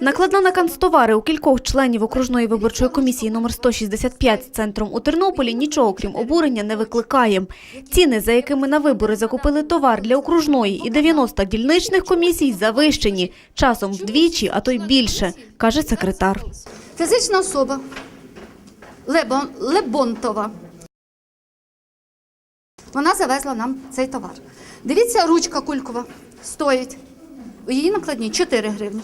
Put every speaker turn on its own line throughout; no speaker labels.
Накладна на канцтовари у кількох членів окружної виборчої комісії номер 165 з центром у Тернополі нічого крім обурення не викликає. Ціни, за якими на вибори закупили товар для окружної і 90 дільничних комісій, завищені часом вдвічі, а то й більше, каже секретар.
Фізична особа Лебон, Лебонтова. Вона завезла нам цей товар. Дивіться, ручка кулькова стоїть. Її накладні 4 гривні.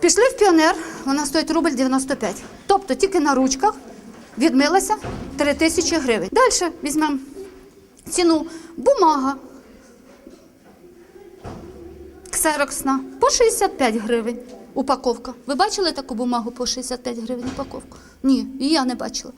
Пішли в піонер, вона стоїть рубль 95. Тобто тільки на ручках відмилася 3 тисячі гривень. Далі візьмемо ціну бумага ксероксна по 65 гривень упаковка. Ви бачили таку бумагу по 65 гривень упаковку? Ні, і я не бачила.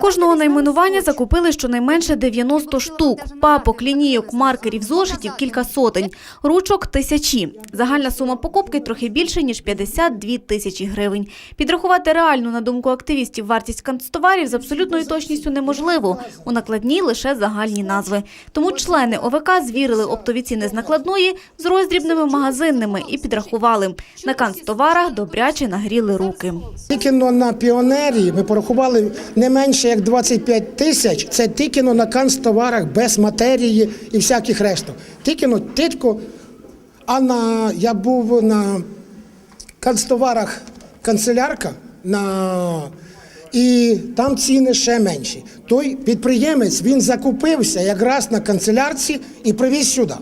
Кожного найменування закупили щонайменше 90 штук, папок, лінійок, маркерів, зошитів – кілька сотень, ручок – тисячі. Загальна сума покупки трохи більше, ніж 52 тисячі гривень. Підрахувати реальну, на думку активістів, вартість канцтоварів з абсолютною точністю неможливо. У накладній лише загальні назви. Тому члени ОВК звірили оптові ціни з накладної з роздрібними магазинними і підрахували. На канцтоварах добряче нагріли руки.
Тільки на піонері ми порахували не менше як 25 тисяч. Це тільки на канцтоварах без матерії і всяких решту. Тільки титко. А на я був на канцтоварах канцелярка на і там ціни ще менші. Той підприємець він закупився якраз на канцелярці і привіз сюди.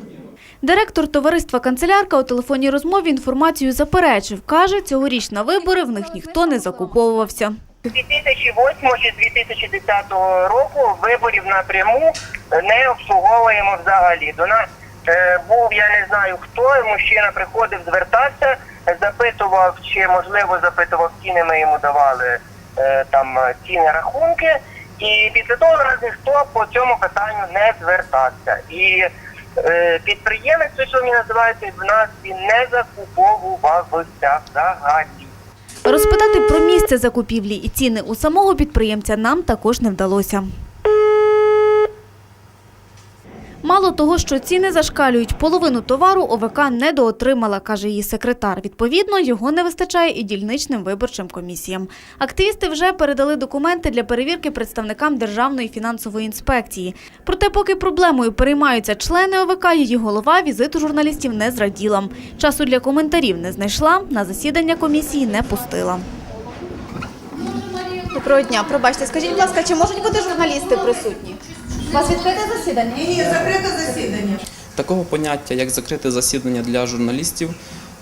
Директор товариства «Канцелярка» у телефонній розмові інформацію заперечив. Каже, цьогоріч на вибори в них ніхто не закуповувався.
2008 чи 2010 року виборів напряму не обслуговуємо взагалі. До нас е, був, я не знаю хто, мужчина приходив, звертався, запитував, чи можливо запитував ціни, ми йому давали е, там ціни рахунки. І після того нас ніхто по цьому питанню не звертався. І підприємець, що він називається, в нас він не закуповувався взагалі.
Розпитати про місце закупівлі і ціни у самого підприємця нам також не вдалося. Мало того, що ціни зашкалюють, половину товару ОВК недоотримала, каже її секретар. Відповідно, його не вистачає і дільничним виборчим комісіям. Активісти вже передали документи для перевірки представникам Державної фінансової інспекції. Проте, поки проблемою переймаються члени ОВК, її голова візиту журналістів не зраділа. Часу для коментарів не знайшла, на засідання комісії не пустила.
Доброго дня. Пробачте, скажіть, будь ласка, чи можуть бути журналісти присутні? У вас відкрите засідання?
Ні, закрите засідання.
Такого поняття, як закрите засідання для журналістів,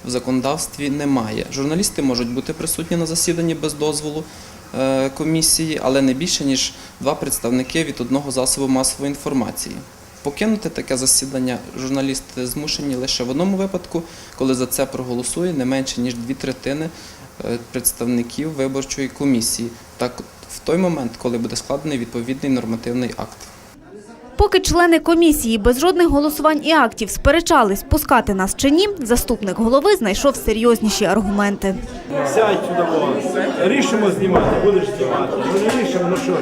в законодавстві немає. Журналісти можуть бути присутні на засіданні без дозволу е, комісії, але не більше ніж два представники від одного засобу масової інформації. Покинути таке засідання журналісти змушені лише в одному випадку, коли за це проголосує не менше ніж дві третини е, представників виборчої комісії, так в той момент, коли буде складений відповідний нормативний акт.
Поки члени комісії без жодних голосувань і актів сперечались, пускати нас чи ні, заступник голови знайшов серйозніші аргументи.
Сядь сюди, рішимо знімати, будеш знімати. Ми не рішимо, ну що ж.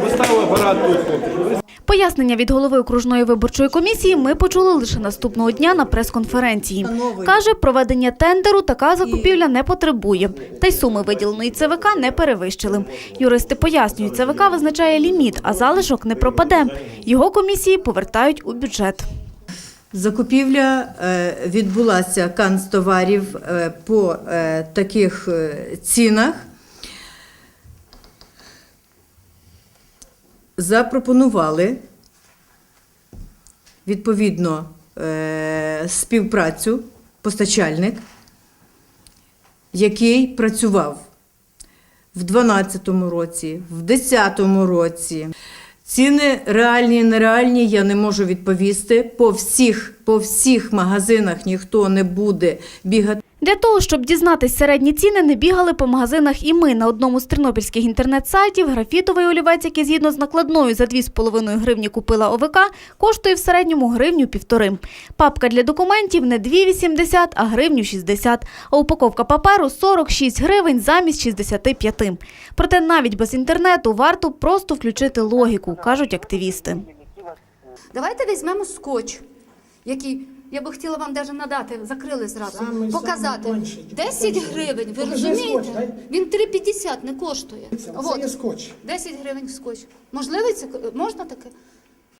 поставили апарат тут.
Пояснення від голови окружної виборчої комісії ми почули лише наступного дня на прес-конференції. Каже, проведення тендеру така закупівля не потребує, та й суми виділеної ЦВК не перевищили. Юристи пояснюють, ЦВК визначає ліміт, а залишок не пропаде. Його комісії повертають у бюджет.
Закупівля е, відбулася канцтоварів е, по е, таких цінах. Запропонували відповідно е, співпрацю постачальник, який працював в 2012 році, в 2010 році. Ціни реальні нереальні, я не можу відповісти. По всіх, по всіх магазинах ніхто не буде бігати.
Для того, щоб дізнатись середні ціни, не бігали по магазинах і ми. На одному з тернопільських інтернет-сайтів графітовий олівець, який згідно з накладною за 2,5 гривні купила ОВК, коштує в середньому гривню півтори. Папка для документів не 2,80, а гривню 60, а упаковка паперу 46 гривень замість 65. Проте навіть без інтернету варто просто включити логіку, кажуть активісти.
Давайте візьмемо скотч, який Я би хотіла вам навіть надати, закрили зразу,
Самий,
показати.
самий тонший.
10 гривень, ви
Покажи
розумієте?
скотч, дай.
Він 3,50 не коштує.
Це є скотч.
10 гривень скотч. Можливо, це можна таке?